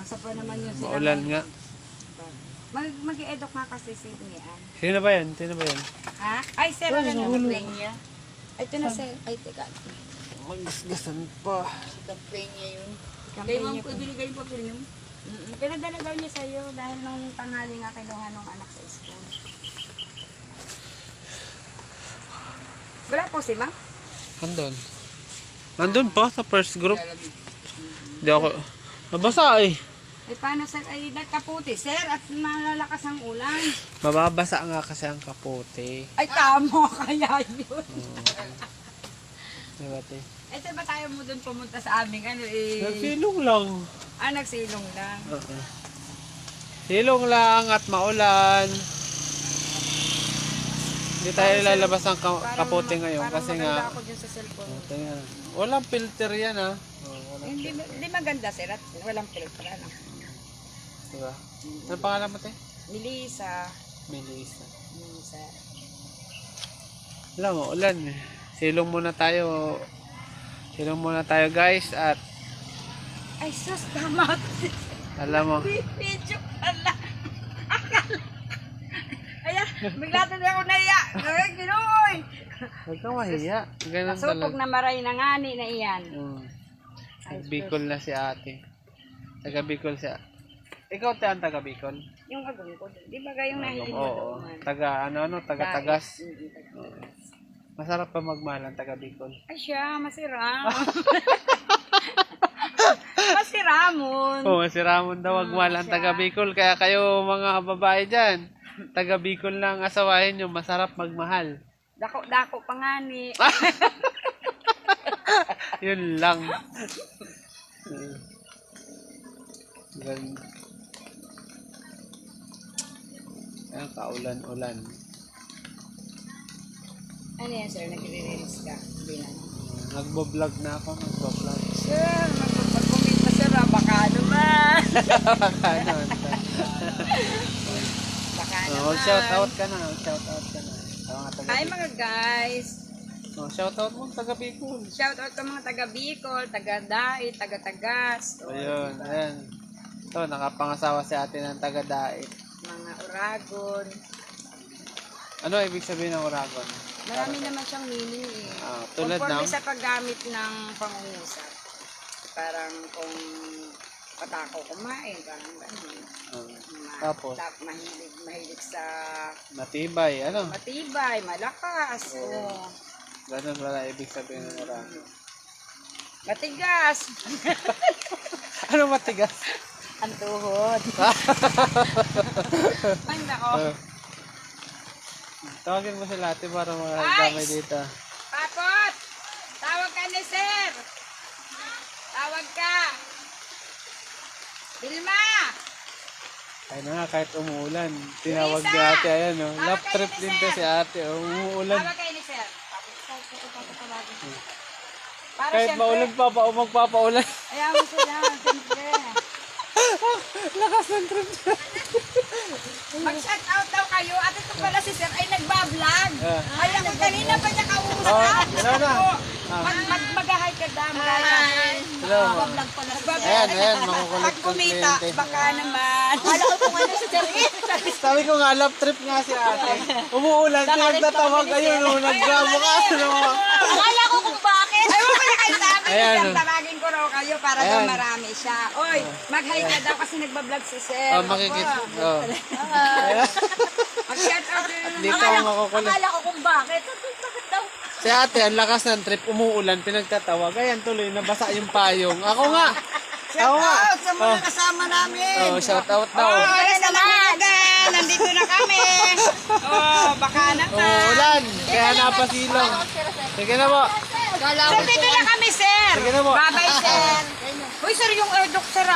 Asa pa naman yun sila. Maulan nga. Mag, mag-edok nga kasi si Nian. Sino ba yan? Sino ba yan? Ha? Ay, sir, ano na complain niya? Ay, ito na, sir. Ay, teka. Magasgasan pa. Complain niya yun. Kaya ma'am, ibinigay po yun. Mm Pinadala daw niya sa'yo dahil nung tanghali nga kinuha nung anak sa school. Wala po si ma'am? Nandun. Nandun pa sa first group. Hindi ako. Nabasa eh. Ay, paano sir? Ay, nagkaputi, sir. At malalakas ang ulan. Mababasa nga kasi ang kapote. Ay, tamo kaya yun. Diba, te? Eh, sir, ba tayo mo dun pumunta sa aming ano eh? Nagsilong lang. Ah, nagsilong lang. Oo. Silong lang at maulan. Hindi tayo lalabas ng ka- kapote ngayon parang kasi nga ako dyan sa cellphone. Tingnan. Walang filter yan ah. Oh, walang, Hindi, hindi maganda, sir. At walang filter. Ano? Diba? Ano pangalan mo te? Melissa. Melissa. Melissa. Alam mo, ulan eh. Silong muna tayo. Silong muna tayo guys at Ay, sus, tama. alam mo, Video pala. Ayan, bigla tuloy ako naiya. Ay, ginoy. huwag kang mahiya. Ganun Nasupog talaga. na maray na ngani na iyan. Mm. Bicol na si ate. Taga Bicol siya. Ikaw te ang taga Bicol? Yung agong ko. Di ba kayong nahilig mo Oo. doon? Taga ano ano, taga Tagas. Mm, taga- Masarap pa magmalan taga Bicol. Ay siya, masira. Masiramon. Oo, si Ramon daw magmalan taga Bicol. Kaya kayo mga babae dyan, taga Bicol lang asawahin nyo, masarap magmahal. Dako-dako pa nga ni. Yun lang. Mm. Gan Ayan, kaulan-ulan. Ano yan, sir? Nagre-release ka? Hindi na. Nagbo-vlog na ako, nagbo-vlog. Sir, magpapagkumita sir, ah. Baka naman. ano, Baka oh, naman. mag-shout out ka na, mag-shout out ka na. Sa mga taga Hi mga guys. Oh, shout out mo taga Bicol. Shout out sa mga taga Bicol, taga Dait, taga Tagas, o Ayun, ayan. Ito, nakapangasawa si ate ng taga Daet. Mga Uragon. Ano ibig sabihin ng Uragon? Marami naman siyang meaning eh. Ah, tulad Conforme ng? sa paggamit ng pangungusap. Parang kung patako kumain, parang gano'n. Ah, Ma- Tapos? tap- mahilig, mahilig sa matibay, ano? matibay, malakas, o Ganun wala ibig sabihin ng Uragon. matigas. ano matigas? Ang tuhod. Ay, nako. Tawagin mo sila ate para magamay Ay! dito. Papot! Tawag ka ni sir! Tawag ka! Vilma! Ay na nga, kahit umuulan. Tinawag ni ate, ayan o. Tawag Lap trip din to si ate. Oh, umuulan. Tawag kayo ni sir. Para Kahit siyempre, maulan pa pa magpapaulan. Ayaw mo sila, siyempre. Lakas ng trip. Mag-shout out daw kayo at ito pala si sir ay nagbablog. Ah. Ay, ako kanina pa niya kausap. Oh, hello na. Mag, mag, mag-hi ka daw. Hi. Hello. Nagbablog pala. Ayan, ayan, makukulit Pag kumita, baka naman. Kala ko kung ano si sir. Sabi ko nga, lap trip nga si ate. Umuulan, pinagtatawag. Ayun, oh, naggramo ka. Ano mo? Akala ko kung bakit. Ay, wala na kayo sabi. Ayan, Ayan. Oh. Raw kayo para daw Ayan. marami siya. Oy, mag-hi ka daw kasi nagbablog si sir. Oh, makikita. Oh. Mag-shout out na Dito ako makukulit. ko kung bakit. Bakit daw? Si ate, ang lakas ng trip, umuulan, pinagtatawag. Ayan, tuloy, nabasa yung payong. Ako nga. Ako nga. sa mga kasama namin. Oh, shout out daw. Oh, ayan na naman. Nandito na kami. Oh, baka naman. Oh, ulan. Kaya napasilong. Sige na po. Sir, dito na kami, sir. Sige na po. Bye-bye, sir. Uy, sir, yung air sir.